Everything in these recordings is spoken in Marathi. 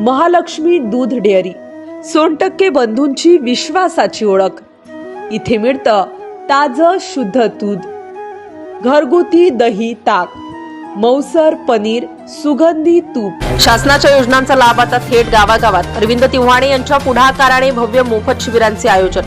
महालक्ष्मी दूध डेअरी. सोनटक्के बंधूंची विश्वासाची ओळख. इथे मिळतं ताजं शुद्ध दूध. घरगुती दही ताक. मौसर पनीर सुगंधी तूप. शासनाच्या योजनांचा लाभ आता थेट गावागावात. अरविंद तिव्हाणे यांच्या पुढाकाराने भव्य मोफत शिबिरांचे आयोजन.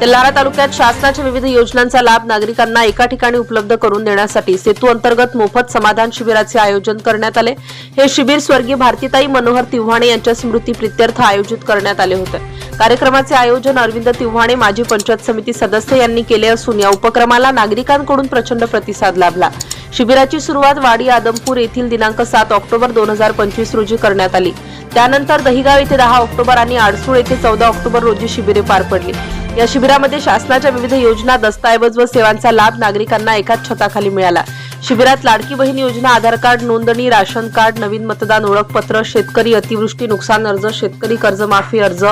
तेल्हारा तालुक्यात शासनाच्या विविध योजनांचा लाभ नागरिकांना एका ठिकाणी उपलब्ध करून देण्यासाठी सेतू अंतर्गत मोफत समाधान शिबिराचे आयोजन करण्यात आले. हे शिबिर स्वर्गीय भारतीताई मनोहर तिव्हाणे यांच्या स्मृती प्रित्यर्थ आयोजित करण्यात आले होते. कार्यक्रमाचे आयोजन अरविंद तिव्हाणे माजी पंचायत समिती सदस्य यांनी केले असून या उपक्रमाला नागरिकांकडून प्रचंड प्रतिसाद लाभला. शिबिराची सुरुवात वाडी आदमपूर येथील दिनांक सात ऑक्टोबर दोन हजार पंचवीस रोजी करण्यात आली. त्यानंतर दहिगाव येथे दहा ऑक्टोबर आणि आडसूळ येथे चौदा ऑक्टोबर रोजी शिबिरे पार पडली. या शिबिरामध्ये शासनाच्या विविध योजना दस्तऐवज व सेवांचा लाभ नागरिकांना एकाच छताखाली मिळाला. शिबिरात लाडकी बहीण योजना आधार कार्ड नोंदणी राशन कार्ड नवीन मतदान ओळखपत्र शेतकरी अतिवृष्टी नुकसान अर्ज शेतकरी कर्जमाफी अर्ज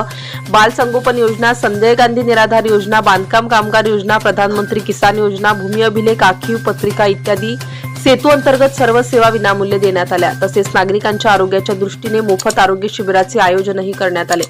बाल संगोपन योजना संजय गांधी निराधार योजना बांधकाम कामगार योजना प्रधानमंत्री किसान योजना भूमी अभिलेख आखीव पत्रिका इत्यादी सेतू अंतर्गत सर्व सेवा विनामूल्य देण्यात आल्या. तसेच नागरिकांच्या आरोग्याच्या दृष्टीने मोफत आरोग्य शिबिराचे आयोजनही करण्यात आले.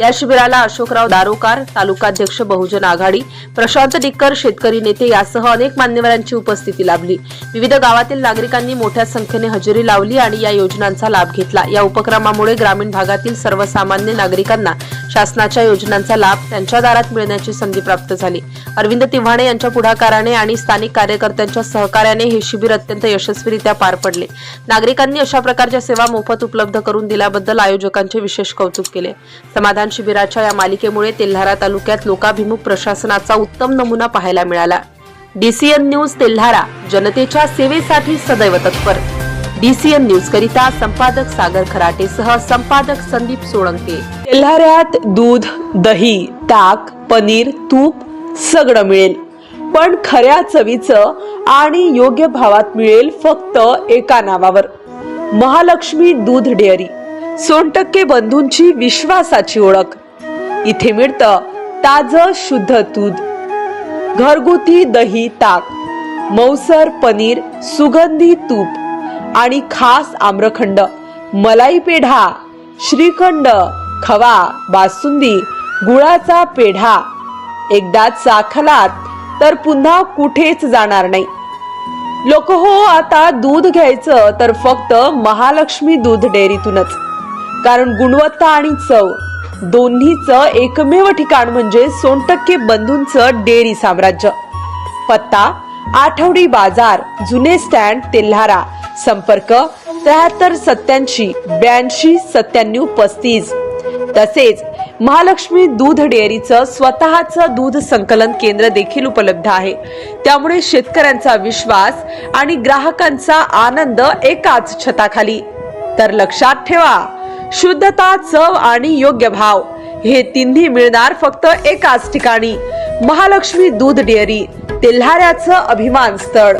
या शिबिराला अशोकराव दारोकार तालुकाध्यक्ष बहुजन आघाडी प्रशांत डिक्कर शेतकरी नेते यासह अनेक मान्यवरांची उपस्थिती लाभली. विविध गावातील नागरिकांनी मोठ्या संख्येने हजेरी लावली आणि या योजनांचा लाभ घेतला. या उपक्रमामुळे ग्रामीण भागातील सर्वसामान्य नागरिकांना शासनाच्या योजनांचा लाभ त्यांच्या दारात मिळण्याची संधी प्राप्त झाली. अरविंद तिव्हाणे यांच्या पुढाकाराने आणि स्थानिक कार्यकर्त्यांच्या सहकार्याने हे शिबिर अत्यंत यशस्वीरित्या पार पडले. नागरिकांनी अशा प्रकारच्या सेवा मोफत उपलब्ध करून दिल्याबद्दल आयोजकांचे विशेष कौतुक केले. समाधान शिबिराच्या या मालिकेमुळे तेल्हारा तालुक्यात लोकाभिमुख प्रशासनाचा उत्तम नमुना पाहायला मिळाला. डीसीएन न्यूज तेल्हारा जनतेच्या सेवेसाठी सदैव तत्पर. डीसीएन न्यूज करिता संपादक सागर खराटेसह संपादक संदीप सोळंके. तेल्हाऱ्यात दूध दही ताक पनीर तूप सगळं मिळेल. पण खऱ्या चवीचं आणि योग्य भावात मिळेल फक्त एका नावावर. महालक्ष्मी दूध डेअरी सोनटक्के बंधूंची विश्वासाची ओळख. इथे मिळतं ताजं शुद्ध दूध. घरगुती दही ताक मौसर पनीर सुगंधी तूप आणि खास आम्रखंड मलाई पेढा श्रीखंड खवा बासुंदी गुळाचा पेढा. एकदा चाखलात तर पुन्हा कुठेच जाणार नाही. लोक हो आता दूध घ्यायचं तर फक्त महालक्ष्मी दूध डेअरीतूनच. कारण गुणवत्ता आणि चव दोन्हीचं एकमेव ठिकाण म्हणजे सोनटक्के बंधूंचं डेअरी साम्राज्य. पत्ता आठवडी बाजार जुने स्टँड तेल्हारा. संपर्क त्र्याहत्तर सत्याऐंशी ब्याऐंशी सत्त्याण्णव पस्तीस. तसेच महालक्ष्मी दूध डेअरीचं स्वतःचं दूध संकलन केंद्र देखील उपलब्ध आहे. त्यामुळे शेतकऱ्यांचा विश्वास आणि ग्राहकांचा आनंद एकाच छताखाली. तर लक्षात ठेवा शुद्धता चव आणि योग्य भाव हे तिन्ही मिळणार फक्त एकाच ठिकाणी. महालक्ष्मी दूध डेअरी तेल्हाऱ्याचं अभिमान स्थळ.